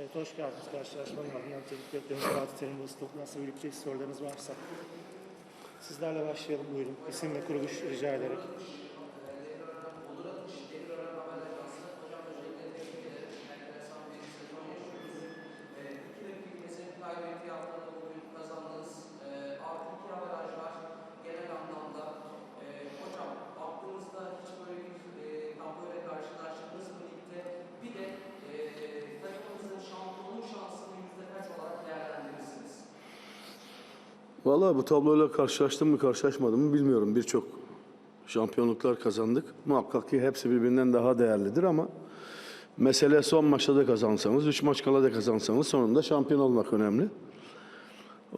Evet, hoş geldiniz. Karşılaşmanın ardından teknik direktörümüz Fatih Terim Burası toplantısına birlikte sorularınız varsa. Sizlerle başlayalım buyurun. İsim ve kuruluş rica ederek. kaybettiği haftada bugün kazandınız. Ee, artı iki averaj var genel anlamda. Ee, hocam aklınızda hiç böyle bir e, tabloyla karşılaştınız mı ligde? Bir de e, takımınızın şampiyonluk şansını yüzde kaç olarak değerlendirirsiniz? Vallahi bu tabloyla karşılaştım mı karşılaşmadım mı bilmiyorum. Birçok şampiyonluklar kazandık. Muhakkak ki hepsi birbirinden daha değerlidir ama mesele son maçta da kazansanız, üç maç kala da kazansanız sonunda şampiyon olmak önemli.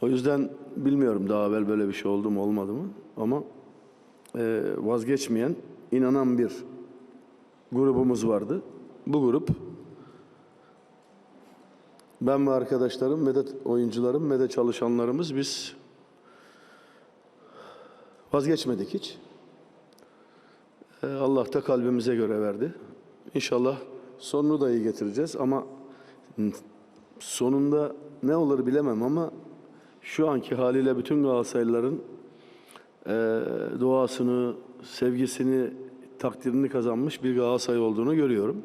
O yüzden bilmiyorum daha evvel böyle bir şey oldu mu olmadı mı ama e, vazgeçmeyen, inanan bir grubumuz vardı. Bu grup ben ve arkadaşlarım ve de oyuncularım ve de çalışanlarımız biz vazgeçmedik hiç. Ee, Allah da kalbimize göre verdi. İnşallah sonunu da iyi getireceğiz ama sonunda ne olur bilemem ama şu anki haliyle bütün Galatasaraylıların eee duasını, sevgisini, takdirini kazanmış bir Galatasaray olduğunu görüyorum.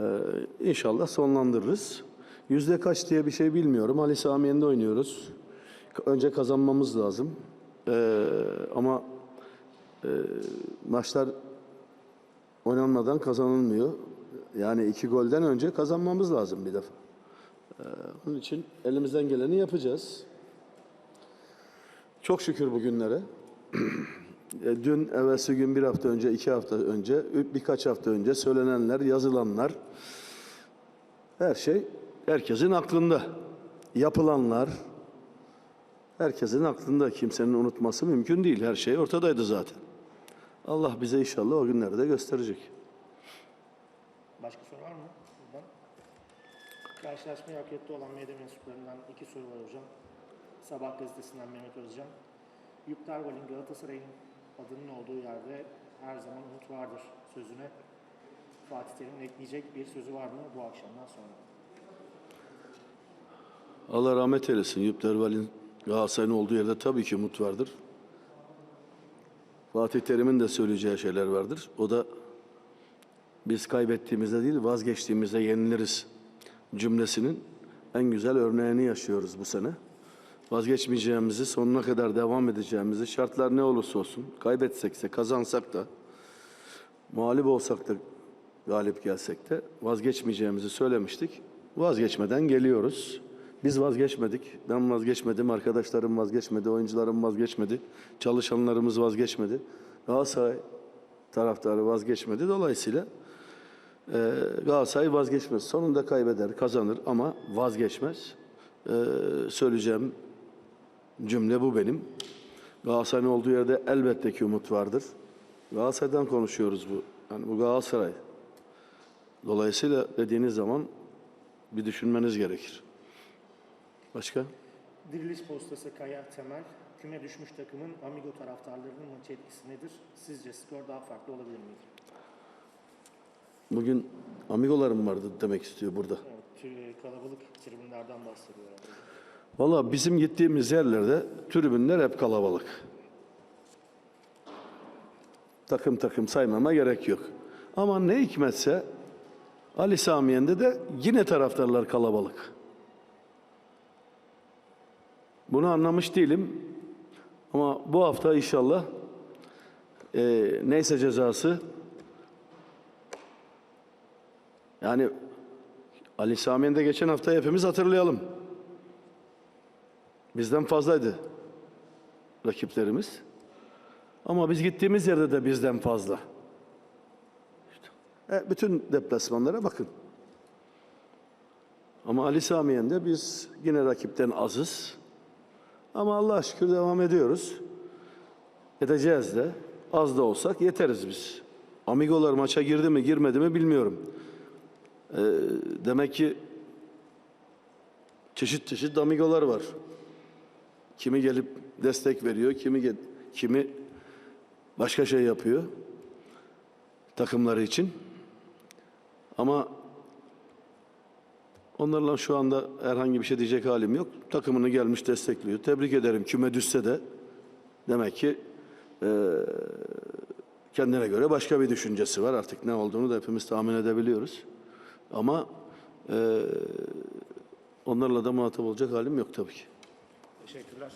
Ee, inşallah sonlandırırız. Yüzde kaç diye bir şey bilmiyorum. Ali Sami Yen'de oynuyoruz. Önce kazanmamız lazım. Ee, ama e, maçlar oynanmadan kazanılmıyor. Yani iki golden önce kazanmamız lazım bir defa. Ee, onun için elimizden geleni yapacağız. Çok şükür bugünlere. E, Dün, evvelsi gün, bir hafta önce, iki hafta önce, birkaç hafta önce söylenenler, yazılanlar, her şey herkesin aklında. Yapılanlar, herkesin aklında. Kimsenin unutması mümkün değil. Her şey ortadaydı zaten. Allah bize inşallah o günleri de gösterecek. Başka soru var mı? Buradan. Karşılaşmayı hak etti olan medya mensuplarından iki soru var hocam. Sabah gazetesinden Mehmet Özcan. Yup Derval'in Galatasaray'ın adının olduğu yerde her zaman umut vardır sözüne Fatih Terim'in ekleyecek bir sözü var mı bu akşamdan sonra? Allah rahmet eylesin. Yüp Derval'in Galatasaray'ın olduğu yerde tabii ki umut vardır. Fatih Terim'in de söyleyeceği şeyler vardır. O da biz kaybettiğimizde değil vazgeçtiğimizde yeniliriz cümlesinin en güzel örneğini yaşıyoruz bu sene. Vazgeçmeyeceğimizi, sonuna kadar devam edeceğimizi, şartlar ne olursa olsun, kaybetsek de, kazansak da, mağlup olsak da, galip gelsek de vazgeçmeyeceğimizi söylemiştik. Vazgeçmeden geliyoruz. Biz vazgeçmedik. Ben vazgeçmedim, arkadaşlarım vazgeçmedi, oyuncularım vazgeçmedi, çalışanlarımız vazgeçmedi. Galatasaray taraftarı vazgeçmedi. Dolayısıyla ee, Galatasaray vazgeçmez. Sonunda kaybeder, kazanır ama vazgeçmez. Ee, söyleyeceğim cümle bu benim. Galatasaray'ın olduğu yerde elbette ki umut vardır. Galatasaray'dan konuşuyoruz bu. Yani bu Galatasaray. Dolayısıyla dediğiniz zaman bir düşünmeniz gerekir. Başka? Diriliş postası Kaya Temel, küme düşmüş takımın Amigo taraftarlarının maçı etkisi nedir? Sizce skor daha farklı olabilir miydi? Bugün amigolarım vardı demek istiyor burada. Evet, kalabalık tribünlerden bahsediyor. Valla bizim gittiğimiz yerlerde tribünler hep kalabalık. Takım takım saymama gerek yok. Ama ne hikmetse Ali Samiyen'de de yine taraftarlar kalabalık. Bunu anlamış değilim. Ama bu hafta inşallah eee, neyse cezası yani Ali Samiyen'de geçen hafta hepimiz hatırlayalım. Bizden fazlaydı rakiplerimiz. Ama biz gittiğimiz yerde de bizden fazla. E, bütün deplasmanlara bakın. Ama Ali Samiyen'de biz yine rakipten azız. Ama Allah'a şükür devam ediyoruz. Edeceğiz de. Az da olsak yeteriz biz. Amigolar maça girdi mi girmedi mi bilmiyorum. Ee, demek ki çeşit çeşit amigolar var. Kimi gelip destek veriyor, kimi kimi başka şey yapıyor takımları için. Ama Onlarla şu anda herhangi bir şey diyecek halim yok. Takımını gelmiş destekliyor. Tebrik ederim. Küme düşse de demek ki eee, kendine göre başka bir düşüncesi var. Artık ne olduğunu da hepimiz tahmin edebiliyoruz. Ama eee, onlarla da muhatap olacak halim yok tabii ki. Teşekkürler.